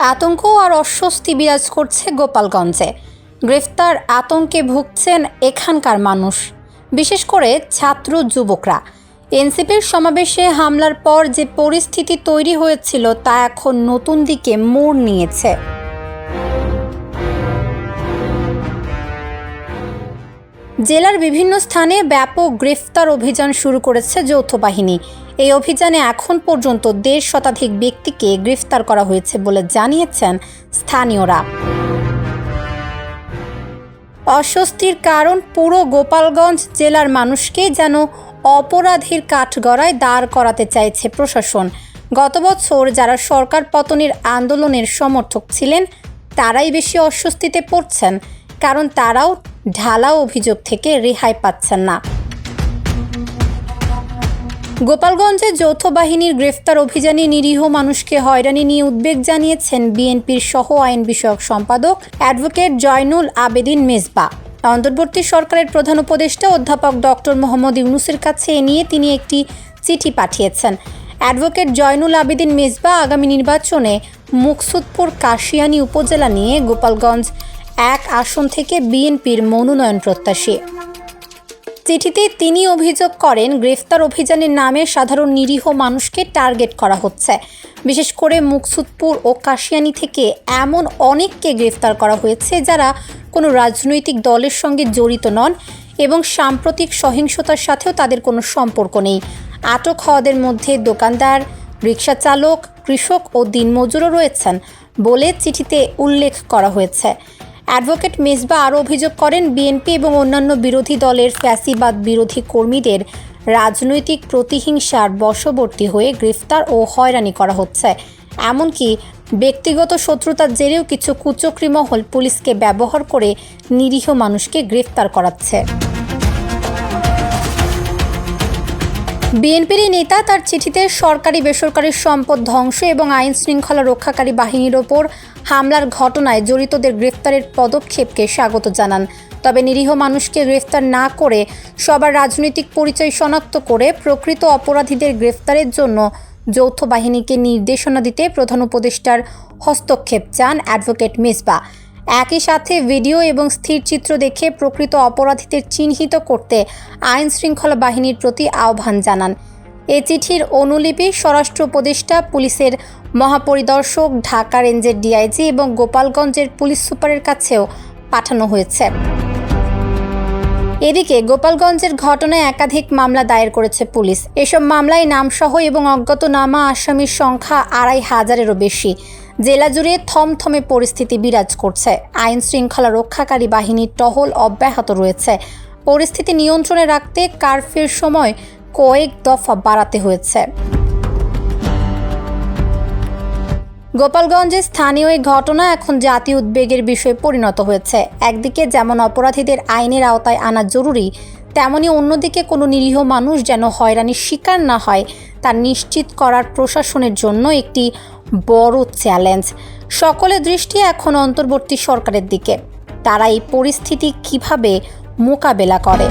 আতঙ্ক আর অস্বস্তি বিরাজ করছে গোপালগঞ্জে। গ্রেফতার আতঙ্কে ভুগছেন এখানকার মানুষ, বিশেষ করে ছাত্র যুবকরা। এনসিপির সমাবেশে হামলার পর যে পরিস্থিতি তৈরি হয়েছিল তা এখন নতুন দিকে মোড় নিয়েছে। জেলার বিভিন্ন স্থানে ব্যাপক গ্রেফতার অভিযান শুরু করেছে যৌথ বাহিনী। এই অভিযানে এখন পর্যন্ত দেড় শতাধিক ব্যক্তিকে গ্রেফতার করা হয়েছে বলে জানিয়েছেন স্থানীয়রা। অস্বস্তির কারণ পুরো গোপালগঞ্জ জেলার মানুষকে যেন অপরাধীর কাঠগড়ায় দাঁড় করাতে চাইছে প্রশাসন। গত বছর যারা সরকার পতনের আন্দোলনের সমর্থক ছিলেন, তারাই বেশি অস্বস্তিতে পড়ছেন, কারণ তারাও ঢালা অভিযোগ থেকে রেহাই পাচ্ছেন না। গোপালগঞ্জে যৌথ বাহিনীর গ্রেফতার অভিযানে নিরীহ মানুষকে হয়রানি নিয়ে উদ্বেগ জানিয়েছেন বিএনপির সহ আইন বিষয়ক সম্পাদক অ্যাডভোকেট জয়নুল আবেদিন মেজবা। অন্তর্বর্তী সরকারের প্রধান উপদেষ্টা অধ্যাপক ডক্টর মোহাম্মদ ইউনুসের কাছে এ নিয়ে তিনি একটি চিঠি পাঠিয়েছেন। অ্যাডভোকেট জয়নুল আবেদিন মেজবা আগামী নির্বাচনে মুকসুদপুর কাশিয়ানী উপজেলা নিয়ে গোপালগঞ্জ এক আসন থেকে বিএনপির মনোনয়ন প্রত্যাশী। চিঠিতে তিনি অভিযোগ করেন, গ্রেফতার অভিযানের নামে সাধারণ নিরীহ মানুষকে টার্গেট করা হচ্ছে। বিশেষ করে মুকসুদপুর ও কাশিয়ানি থেকে এমন অনেককে গ্রেফতার করা হয়েছে যারা কোনো রাজনৈতিক দলের সঙ্গে জড়িত নন এবং সাম্প্রতিক সহিংসতার সাথেও তাদের কোনো সম্পর্ক নেই। আটক হওয়াদের মধ্যে দোকানদার, রিক্সা চালক, কৃষক ও দিনমজুরও রয়েছেন বলে চিঠিতে উল্লেখ করা হয়েছে। অ্যাডভোকেট মেজবা আরও অভিযোগ করেন, বিএনপি এবং অন্যান্য বিরোধী দলের ফ্যাসিবাদ বিরোধী কর্মীদের রাজনৈতিক প্রতিহিংসার বশবর্তী হয়ে গ্রেফতার ও হয়রানি করা হচ্ছে। এমনকি ব্যক্তিগত শত্রুতার জেরেও কিছু কুচক্রী মহল পুলিশকে ব্যবহার করে নিরীহ মানুষকে গ্রেফতার করাচ্ছে। বিএনপির নেতা তার চিঠিতে সরকারি বেসরকারি সম্পদ ধ্বংস এবং আইন শৃঙ্খলা রক্ষাকারী বাহিনীর ওপর হামলার ঘটনায় জড়িতদের গ্রেফতারের পদক্ষেপকে স্বাগত জানান। তবে নিরীহ মানুষকে গ্রেফতার না করে সবার রাজনৈতিক পরিচয় শনাক্ত করে প্রকৃত অপরাধীদের গ্রেফতারের জন্য যৌথ বাহিনীকে নির্দেশনা দিতে প্রধান উপদেষ্টার হস্তক্ষেপ চান অ্যাডভোকেট মিসবা। একই সাথে ভিডিও এবং স্থির চিত্র দেখে প্রকৃত অপরাধীদের চিহ্নিত করতে আইন শৃঙ্খলা বাহিনীর প্রতি আহ্বান জানান। এ চিঠির অনুলিপি স্বরাষ্ট্র উপদেষ্টা, পুলিশের মহাপরিদর্শক, ঢাকা রেঞ্জের ডিআইজি এবং গোপালগঞ্জের পুলিশ সুপারের কাছেও পাঠানো হয়েছে। এদিকে গোপালগঞ্জের ঘটনায় একাধিক মামলা দায়ের করেছে পুলিশ। এসব মামলায় নামসহ এবং অজ্ঞাতনামা আসামির সংখ্যা আড়াই হাজারেরও বেশি। জেলা জুড়ে থমথমে পরিস্থিতি বিরাজ করছে। আইন শৃঙ্খলা রক্ষাকারী বাহিনীর টহল অব্যাহত রয়েছে। পরিস্থিতি নিয়ন্ত্রণে রাখতে কারফিউর সময় কয়েক দফা বাড়াতে হয়েছে। গোপালগঞ্জে স্থানীয় এই ঘটনা এখন জাতীয় উদ্বেগের বিষয়ে পরিণত হয়েছে। একদিকে যেমন অপরাধীদের আইনের আওতায় আনা জরুরি, তেমনি অন্যদিকে কোনো নিরীহ মানুষ যেন হয়রানির শিকার না হয়, তা নিশ্চিত করার প্রশাসনের জন্য একটি বড় চ্যালেঞ্জ। সকলের দৃষ্টি এখন অন্তর্বর্তী সরকারের দিকে। তারা এই পরিস্থিতি কীভাবে মোকাবেলা করে?